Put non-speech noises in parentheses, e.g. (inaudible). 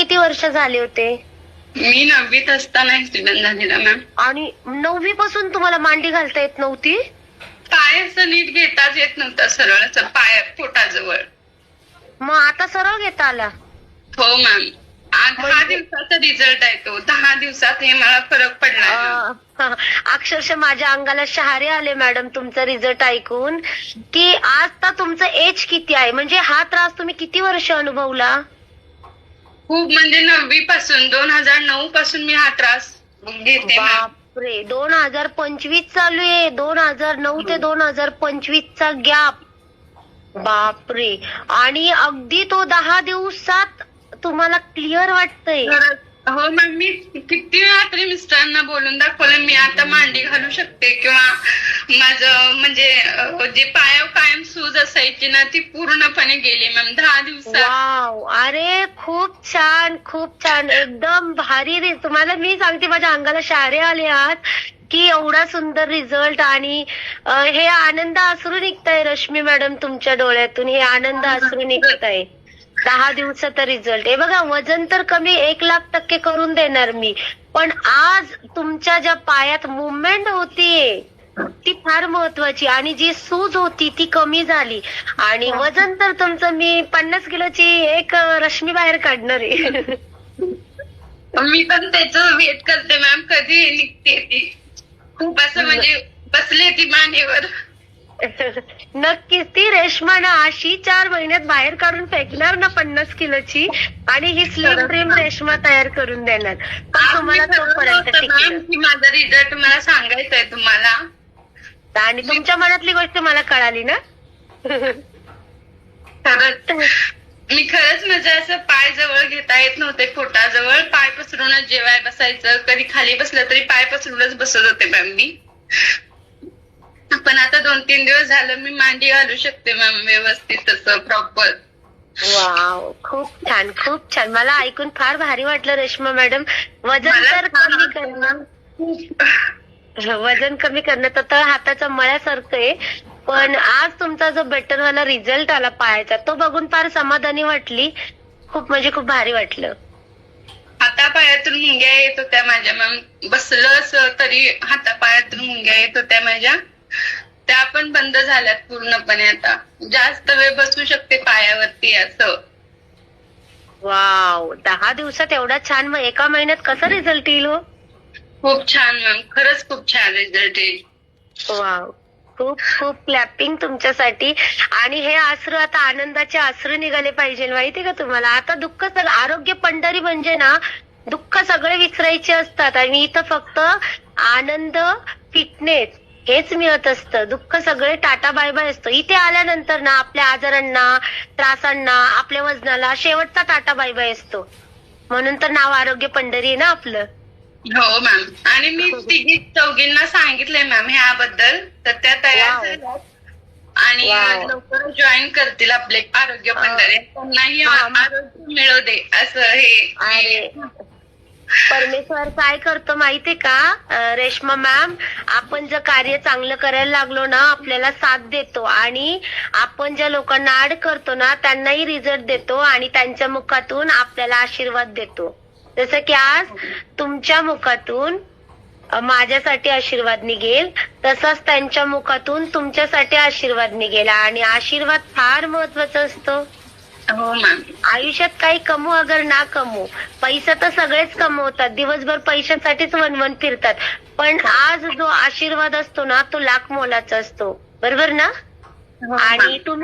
किती वर्ष झाले होते? मी नववीत असताना ऍक्सिडेंट झालेला मॅम आणि नववी पासून तुम्हाला मांडी घालता येत नव्हती? पाय असं नीट घेताच येत नव्हता सरळ असं पाय पोटाजवळ. मग आता सरळ घेता आला? हो मॅम दहा म्हणजे- दिवसाचा रिझल्ट आहे तो. दहा दिवसात हे मला फरक पडला अं, अक्षरशः माझ्या अंगाला शहारे आले मॅडम तुमचा रिझल्ट ऐकून. की आज तर तुमचं एज किती आहे? म्हणजे हा त्रास तुम्ही किती वर्ष अनुभवला? खूप म्हणजे नववी पासून दोन हजार नऊ पासून मी हा त्रास घेते मॅम बापरे दोन हजार पंचवीस चालू आहे. दोन हजार नऊ ते दोन हजार पंचवीस चा गॅप बापरे. आणि अगदी तो दहा दिवसात तुम्हाला क्लिअर वाटतंय. खरंच. हो मग मी किती वेळा तरी मिस्टरांना बोलून दाखवलं मी आता मांडी घालू शकते किंवा माझं म्हणजे जे पायावर कायम सूज असायची ना ती पूर्णपणे गेली मॅम. दहा दिवसात. वाव. अरे खूप छान खूप छान. एकदम भारी रे तुम्हाला मी सांगते माझ्या अंगाला शारे आले आहात की एवढा सुंदर रिझल्ट आणि अं, हे आनंद अश्रू निघताय रश्मी मॅडम तुमच्या डोळ्यातून. हे आनंद अश्रू निघताय. दहा दिवसाचा रिझल्ट हे बघा वजन तर कमी एक लाख टक्के करून देणार मी. पण आज तुमच्या ज्या पायात मुवमेंट होतीये ती फार महत्वाची. आणि जी सूज होती ती कमी झाली. आणि वजन तर तुमचं मी पन्नास किलोची एक रश्मी बाहेर काढणार आहे. मी पण त्याचं वेट करते मॅम. कधी निघते ती? खूप असं म्हणजे बसले ती मानेवर. (laughs) नक्कीच. ती रेशमा ना अशी चार महिन्यात बाहेर काढून फेकणार ना पन्नास किलोची? आणि ही स्लिम ड्रीम रेशमा तयार करून देणार. पण तुम्हाला तोपर्यंत टिकलं. माझा रिझल्ट मला सांगायचा आहे तुम्हाला. आणि तुमच्या मनातली गोष्ट मला कळाली ना? खरंच. मी खरंच म्हणजे असं पाय जवळ घेता येत नव्हते पोटाजवळ. पाय पसरूनच जेवाय बसायचं. कधी खाली बसलं तरी पाय पसरूनच बसत होते मॅम मी. पण आता दोन तीन दिवस झालं मी मांडी घालू शकते मॅम व्यवस्थित असं प्रॉपर वाव खूप छान खूप छान. मला ऐकून फार भारी वाटलं रेश्मा मॅडम. वजन मला तर छान कमी करणं (laughs) वजन कमी करणं तर तळ हाताच्या मळ्यासारखं आहे पण आज तुमचा जो बेटर वाला रिझल्ट आला पायाचा तो बघून फार समाधानी वाटली. खूप म्हणजे खूप भारी वाटलं. हातापायातून मुंग्या येत होत्या माझ्या मॅम. बसलं असं तरी हातापायातून मुंग्या येत होत्या माझ्या. त्या पण बंद झाल्यात पूर्णपणे आता. जास्त वेळ बसू शकते पायावरती असं. वाव दहा दिवसात एवढा छान मग एका महिन्यात कसा रिझल्ट येईल हो? खूप छान मॅम खरंच खूप छान रिझल्ट येईल. वाव खूप खूप क्लॅपिंग तुमच्यासाठी. आणि हे आसरू आता आनंदाचे आसरू निघाले पाहिजे माहितीये का तुम्हाला? आता दुःख सगळं आरोग्य पंढरी म्हणजे ना दुःख सगळे विसरायचे असतात. आणि इथं फक्त आनंद फिटनेस हेच मिळत असतं. दुःख सगळे टाटा बाय बाय असतं. इथे आल्यानंतर ना आपल्या आजारांना त्रासांना आपल्या वजनाला शेवटचा टाटा बाय बाय असतो. म्हणून तर नाव आरोग्य पंढरी आहे ना आपलं. हो मॅम आणि मी तिघी चौघींना सांगितलंय मॅम ह्याबद्दल. तर त्या तयार Wow. झाल्यात. आणि Wow. लवकर जॉईन करतील आपले आरोग्य पंढरे. त्यांनाही हा. आरोग्य मिळू दे असं हे अरे परमेश्वर काय करतो माहितीये का? रेश्मा मॅम आपण जर कार्य चांगलं करायला लागलो ना आपल्याला साथ देतो. आणि आपण ज्या लोकांना आड करतो ना त्यांनाही रिझल्ट देतो आणि त्यांच्या मुखातून आपल्याला आशीर्वाद देतो. जसं की आज तुमच्या मुखातून माझ्यासाठी आशीर्वाद निघेल तसंच त्यांच्या मुखातून तुमच्यासाठी आशीर्वाद निघेल. आणि आशीर्वाद फार महत्त्वाचा असतो. हो मॅम आयुष्यात काही कमवू अगर ना कमवू पैसा तर सगळेच कमवतात. दिवसभर पैशासाठीच वनवन फिरतात. पण आज जो आशीर्वाद असतो ना तो लाख मोलाचा असतो. बरोबर ना? हो, आणि मॅम. तुम्ही